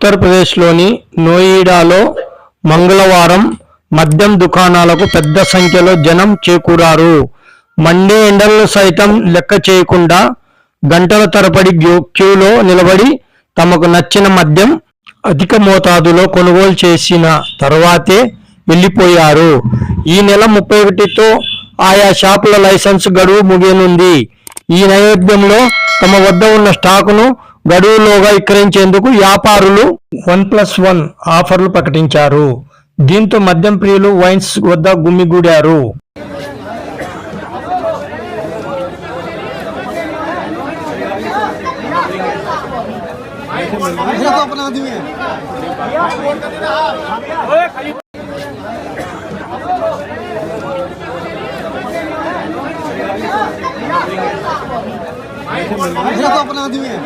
ఉత్తరప్రదేశ్లోని నోయిడాలో మంగళవారం మద్యం దుకాణాలకు పెద్ద సంఖ్యలో జనం చేకూరారు. మండే ఎండలను సైతం లెక్క చేయకుండా గంటల తరబడి క్యూలో నిలబడి తమకు నచ్చిన మద్యం అధిక మోతాదులో కొనుగోలు చేసిన తర్వాతే వెళ్ళిపోయారు. ఈ నెల ముప్పై ఒకటితో ఆయా షాపుల లైసెన్స్ గడువు ముగియనుంది. ఈ నేపథ్యంలో తమ వద్ద ఉన్న స్టాకును గడువులోగా విక్రయించేందుకు వ్యాపారులు వన్ ప్లస్ వన్ ఆఫర్లు ప్రకటించారు. దీంతో మద్యం ప్రియులు వైన్స్ వద్ద గుమిగూడారు. तो अपना आदमी है।